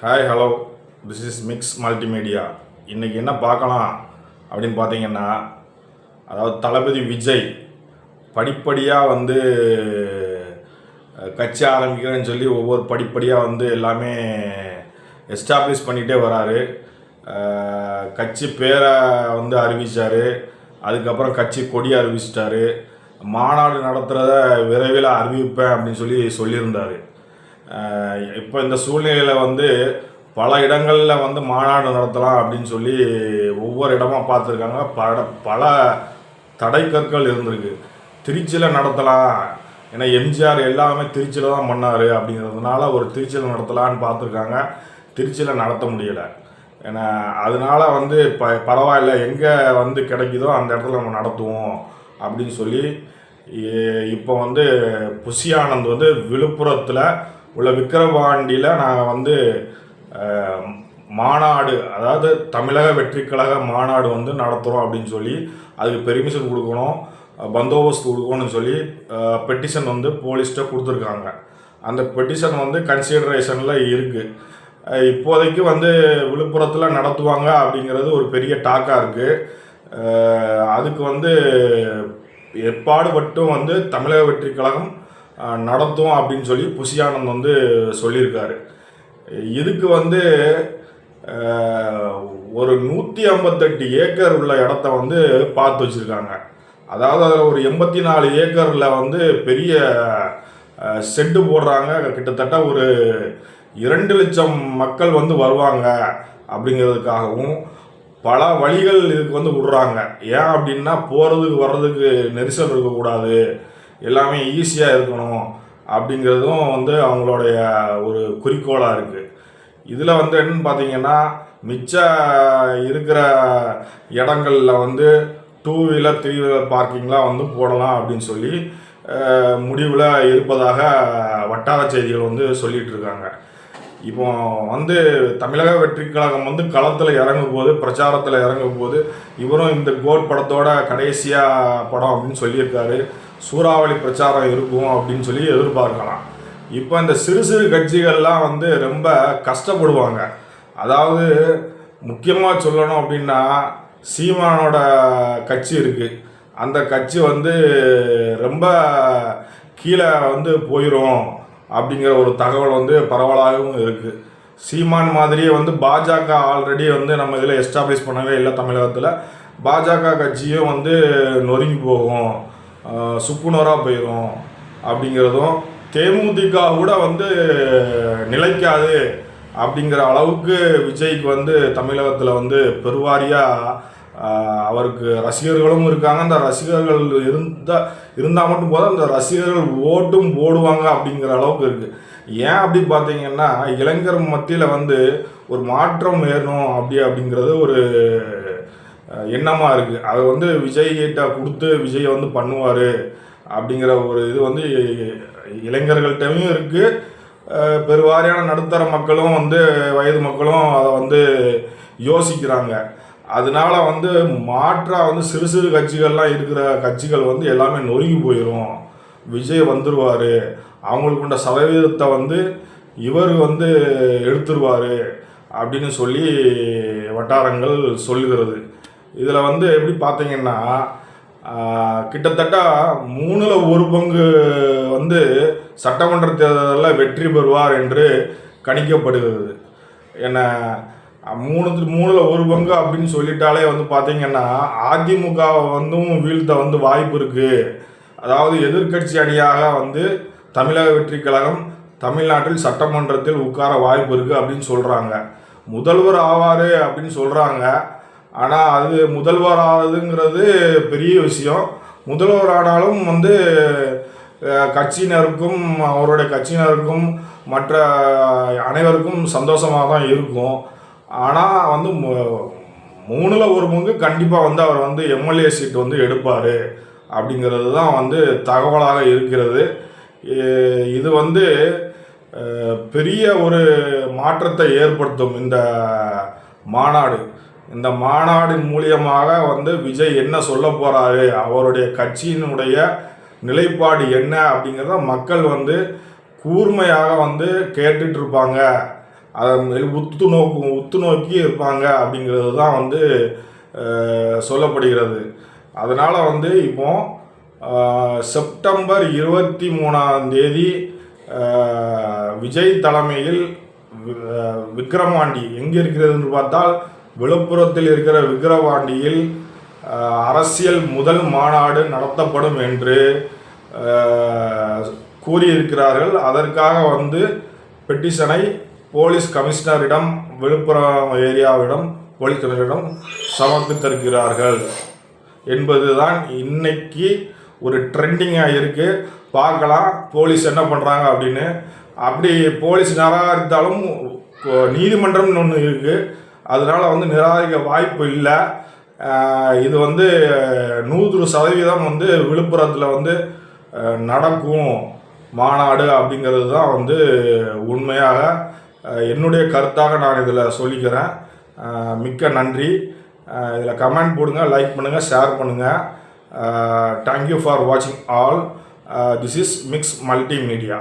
Hi hello this is mix multimedia இன்றைக்கி என்ன பார்க்கலாம் அப்படின்னு பார்த்தீங்கன்னா அதாவது தளபதி விஜய் படிப்படியாக வந்து கட்சி ஆரம்பிக்கிறேன்னு சொல்லி ஒவ்வொரு படிப்படியாக வந்து எல்லாமே எஸ்டாப்ளிஷ் பண்ணிகிட்டே வராரு. கட்சி பேரை வந்து அறிவிச்சார். அதுக்கப்புறம் கட்சி கொடி அறிவிச்சிட்டாரு. மாநாடு நடத்துகிறத விரைவில் அறிவிப்பேன் அப்படின்னு சொல்லி சொல்லியிருந்தார். இப்போ இந்த சூழ்நிலையில் வந்து பல இடங்களில் வந்து மாநாடு நடத்தலாம் அப்படின்னு சொல்லி ஒவ்வொரு இடமா பார்த்துருக்காங்க. பல பல தடை கற்கள் இருந்திருக்கு. திருச்சியில் நடத்தலாம். ஏன்னா எம்ஜிஆர் எல்லாமே திருச்சியில் தான் பண்ணார் அப்படிங்கிறதுனால ஒரு திருச்சியில் நடத்தலான்னு பார்த்துருக்காங்க. திருச்சியில் நடத்த முடியலை. ஏன்னா அதனால வந்து ப பரவாயில்ல எங்கே வந்து கிடைக்குதோ அந்த இடத்துல நம்ம நடத்துவோம் அப்படின்னு சொல்லி இப்போ வந்து புஷி ஆனந்த் வந்து விழுப்புரத்தில் உள்ள விக்கிரவாண்டியில் நாங்கள் வந்து மாநாடு அதாவது தமிழக வெற்றி கழக மாநாடு வந்து நடத்துகிறோம் அப்படின்னு சொல்லி அதுக்கு பெர்மிஷன் கொடுக்கணும் பந்தோபஸ்து கொடுக்கணும்னு சொல்லி பெட்டிஷன் வந்து போலீஸ்கிட்ட கொடுத்துருக்காங்க. அந்த பெட்டிஷன் வந்து கன்சிடரேஷனில் இருக்குது இப்போதைக்கு வந்து விழுப்புரத்தில் நடத்துவாங்க அப்படிங்கிறது ஒரு பெரிய டாக்காக இருக்குது அதுக்கு வந்து எப்பாடுபட்டும் வந்து தமிழக வெற்றி கழகம் நடத்தும் அப்படின்னு சொல்லி புஷியானந்த் வந்து சொல்லியிருக்காரு. இதுக்கு வந்து ஒரு நூற்றி ஐம்பத்தெட்டு ஏக்கர் உள்ள இடத்த வந்து பார்த்து வச்சுருக்காங்க. அதாவது அதில் ஒரு எண்பத்தி நாலு ஏக்கரில் வந்து பெரிய செட்டு போடுறாங்க. கிட்டத்தட்ட ஒரு இரண்டு லட்சம் மக்கள் வந்து வருவாங்க அப்படிங்கிறதுக்காகவும் பல வழிகள் இதுக்கு வந்து விடுறாங்க. ஏன் அப்படின்னா போகிறதுக்கு வர்றதுக்கு நெரிசல் இருக்கக்கூடாது. எல்லாமே ஈஸியாக இருக்கணும் அப்படிங்கிறதும் வந்து அவங்களுடைய ஒரு குறிக்கோளாக இருக்குது இதில் வந்து என்னன்னு பார்த்தீங்கன்னா மிச்ச இருக்கிற இடங்களில் வந்து டூ வீலர் த்ரீ வீலர் பார்க்கிங்லாம் வந்து போடலாம் அப்படின்னு சொல்லி முடிவில் இருப்பதாக வட்டார செய்திகள் வந்து சொல்லிகிட்டு இருக்காங்க. இப்போ வந்து தமிழக வெற்றி கழகம் வந்து களத்தில் இறங்கும் போது பிரச்சாரத்தில் இறங்கும் போது இவரும் இந்த கோட் படத்தோட கடைசியாக படம் அப்படின்னு சொல்லியிருக்காரு. சூறாவளி பிரச்சாரம் இருக்கும் அப்படின்னு சொல்லி எதிர்பார்க்கலாம். இப்போ இந்த சிறு சிறு கட்சிகள்லாம் வந்து ரொம்ப கஷ்டப்படுவாங்க. அதாவது முக்கியமாக சொல்லணும் அப்படின்னா சீமானோட கட்சி இருக்குது அந்த கட்சி வந்து ரொம்ப கீழே வந்து போயிடும் அப்படிங்கிற ஒரு தகவல் வந்து பரவலாகவும் இருக்குது சீமான் மாதிரியே வந்து பாஜக ஆல்ரெடி வந்து நம்ம இதில் எஸ்டாப்ளிஷ் பண்ணவே இல்லை தமிழகத்தில். பாஜக கட்சியும் வந்து நொறுங்கி போகும். ஆஹ் சுக்குநூறாக போயிடும் அப்படிங்கிறதும் தேமுதிக கூட வந்து நிலைக்காது அப்படிங்கிற அளவுக்கு விஜய்க்கு வந்து தமிழகத்தில் வந்து பெருவாரியாக அவருக்கு ரசிகர்களும் இருக்காங்க. அந்த ரசிகர்கள் இருந்தா இருந்தால் மட்டும் போதும் அந்த ரசிகர்கள் ஓட்டும் போடுவாங்க அப்படிங்கிற அளவுக்கு இருக்குது ஏன் அப்படி பார்த்தீங்கன்னா இளைஞர் மத்தியில் வந்து ஒரு மாற்றம் வேணும் அப்படி அப்படிங்கிறது ஒரு எண்ணமாக இருக்குது அதை வந்து விஜய் கிட்ட கொடுத்து விஜய் வந்து பண்ணுவார் அப்படிங்கிற ஒரு இது வந்து இளைஞர்கள்ட்டையும் இருக்குது பெருவாரியான நடுத்தர மக்களும் வந்து வயது மக்களும் அதை வந்து யோசிக்கிறாங்க. அதனால வந்து மாற்றாக வந்து சிறு சிறு கட்சிகள்லாம் இருக்கிற கட்சிகள் வந்து எல்லாமே நொறுங்கி போயிடும் விஜய் வந்துடுவார் அவங்களுக்கு உண்ட சதவீதத்தை வந்து இவர் வந்து எடுத்துருவார் அப்படின்னு சொல்லி வட்டாரங்கள் சொல்லுகிறது. இதில் வந்து எப்படி பார்த்தீங்கன்னா கிட்டத்தட்ட மூணில் ஒரு பங்கு வந்து சட்டமன்ற தேர்தலில் வெற்றி பெறுவார் என்று கணிக்கப்படுகிறது. என்ன மூணு மூணில் ஒரு பங்கு அப்படின்னு சொல்லிட்டாலே வந்து பார்த்தீங்கன்னா அதிமுகவை வந்தும் வீழ்த்த வந்து வாய்ப்பு இருக்குது அதாவது எதிர்க்கட்சி அணியாக வந்து தமிழக வெற்றி கழகம் தமிழ்நாட்டில் சட்டமன்றத்தில் உட்கார வாய்ப்பு இருக்குது அப்படின்னு சொல்கிறாங்க முதல்வர் ஆவார் அப்படின்னு சொல்கிறாங்க ஆனால் அது முதல்வர் ஆகுதுங்கிறது பெரிய விஷயம். முதல்வர் ஆனாலும் வந்து கட்சியினருக்கும் அவருடைய கட்சியினருக்கும் மற்ற அனைவருக்கும் சந்தோஷமாக தான் இருக்கும். ஆனால் வந்து மூணில் ஒரு பங்கு கண்டிப்பாக வந்து அவர் வந்து எம்எல்ஏ சீட் வந்து எடுப்பார் அப்படிங்கிறது தான் வந்து தகவலாக இருக்கிறது. இது வந்து பெரிய ஒரு மாற்றத்தை ஏற்படுத்தும் இந்த மாநாடு. இந்த மாநாடின் மூலியமாக வந்து விஜய் என்ன சொல்ல போகிறாரு அவருடைய கட்சியினுடைய நிலைப்பாடு என்ன அப்படிங்கிறத மக்கள் வந்து கூர்மையாக வந்து கேட்டுட்ருப்பாங்க அதை உத்து நோக்கு உத்து நோக்கி இருப்பாங்க அப்படிங்கிறது தான் வந்து சொல்லப்படுகிறது. அதனால் வந்து இப்போ செப்டம்பர் இருபத்தி மூணாம் தேதி விஜய் தலைமையில் வி- விக்கிரவாண்டி எங்கே இருக்கிறதுன்னு பார்த்தால் விழுப்புரத்தில் இருக்கிற விக்கிரவாண்டியில் அரசியல் முதல் மாநாடு நடத்தப்படும் என்று கூறியிருக்கிறார்கள். அதற்காக வந்து பெட்டிஷனை போலீஸ் கமிஷனரிடம் விழுப்புரம் ஏரியாவிடம் போலீஸ் கமிஷனரிடம் சமர்ப்பித்திருக்கிறார்கள் என்பதுதான் இன்னைக்கு ஒரு ட்ரெண்டிங்காக இருக்குது பார்க்கலாம் போலீஸ் என்ன பண்ணுறாங்க அப்படின்னு. அப்படி போலீஸ் நிராகரித்தாலும் நீதிமன்றம்னு ஒன்று இருக்குது அதனால் வந்து நிராகரிக்க வாய்ப்பு இல்லை. இது வந்து நூறு சதவீதம் வந்து விழுப்புரத்தில் வந்து நடக்கும் மாநாடு அப்படிங்கிறது தான் வந்து உண்மையாக என்னுடைய கருத்தாக நான் இதில் சொல்லிக்கிறேன். மிக்க நன்றி. இதில் கமெண்ட் போடுங்க லைக் பண்ணுங்கள் ஷேர் பண்ணுங்கள் தேங்க்யூ ஃபார் வாட்சிங் all this is mix multimedia